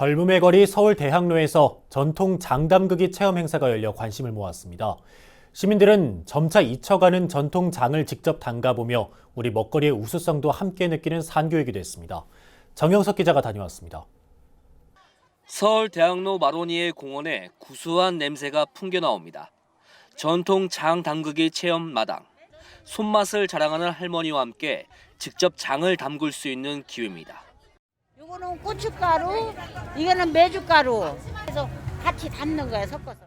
젊음의 거리 서울 대학로에서 전통 장담그기 체험 행사가 열려 관심을 모았습니다. 시민들은 점차 잊혀가는 전통 장을 직접 담가보며 우리 먹거리의 우수성도 함께 느끼는 산교육이 됐습니다. 정영석 기자가 다녀왔습니다. 서울 대학로 마로니에 공원에 구수한 냄새가 풍겨 나옵니다. 전통 장 담그기 체험 마당. 손맛을 자랑하는 할머니와 함께 직접 장을 담글 수 있는 기회입니다. 이거는 고춧가루, 이거는 메주가루. 그래서 같이 담는 거야 섞어서.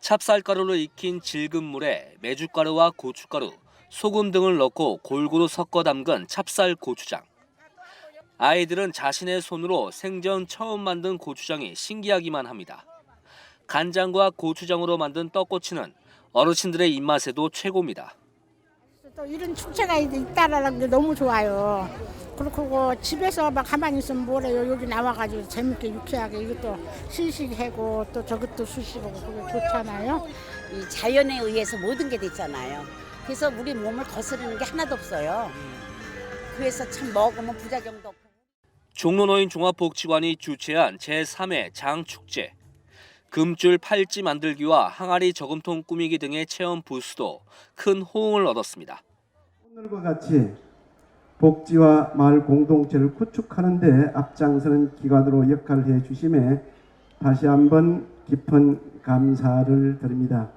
찹쌀가루를 익힌 질긴 물에 메주가루와 고춧가루, 소금 등을 넣고 골고루 섞어 담근 찹쌀 고추장. 아이들은 자신의 손으로 생전 처음 만든 고추장이 신기하기만 합니다. 간장과 고추장으로 만든 떡꼬치는 어르신들의 입맛에도 최고입니다. 또 이런 축제가 있다라는 게 너무 좋아요. 그렇고 집에서 막 가만히 있으면 뭐래요. 여기 나와가지고 재밌게 유쾌하게 이것도 시식하고 또 저것도 수시고 그게 좋잖아요. 이 자연에 의해서 모든 게 됐잖아요. 그래서 우리 몸을 거스르는 게 하나도 없어요. 그래서 참 먹으면 부작용도 없고. 종로노인 종합복지관이 주최한 제3회 장축제. 금줄 팔찌 만들기와 항아리 저금통 꾸미기 등의 체험 부스도 큰 호응을 얻었습니다. 오늘과 같이 복지와 마을 공동체를 구축하는 데 앞장서는 기관으로 역할을 해 주심에 다시 한번 깊은 감사를 드립니다.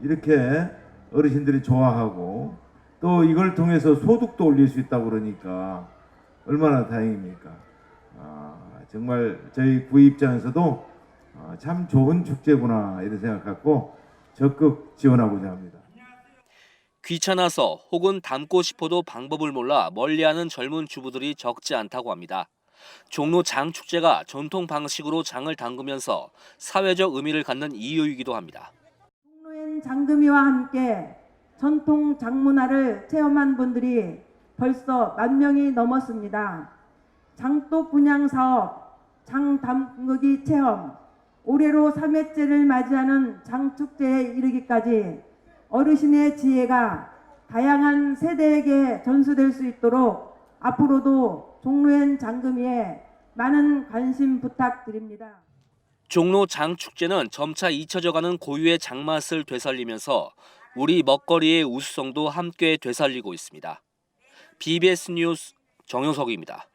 이렇게 어르신들이 좋아하고 또 이걸 통해서 소득도 올릴 수 있다고 그러니까 얼마나 다행입니까? 아, 정말 저희 구의 입장에서도 아, 참 좋은 축제구나 이런 생각 갖고 적극 지원하고자 합니다. 귀찮아서 혹은 담고 싶어도 방법을 몰라 멀리하는 젊은 주부들이 적지 않다고 합니다. 종로 장 축제가 전통 방식으로 장을 담그면서 사회적 의미를 갖는 이유이기도 합니다. 노인 장금이와 함께 전통 장문화를 체험한 분들이 벌써 만 명이 넘었습니다. 장독 분양 사업, 장 담그기 체험, 올해로 3회째를 맞이하는 장축제에 이르기까지 어르신의 지혜가 다양한 세대에게 전수될 수 있도록 앞으로도 종로엔 장금이에 많은 관심 부탁드립니다. 종로 장축제는 점차 잊혀져가는 고유의 장맛을 되살리면서 우리 먹거리의 우수성도 함께 되살리고 있습니다. BBS 뉴스 정효석입니다.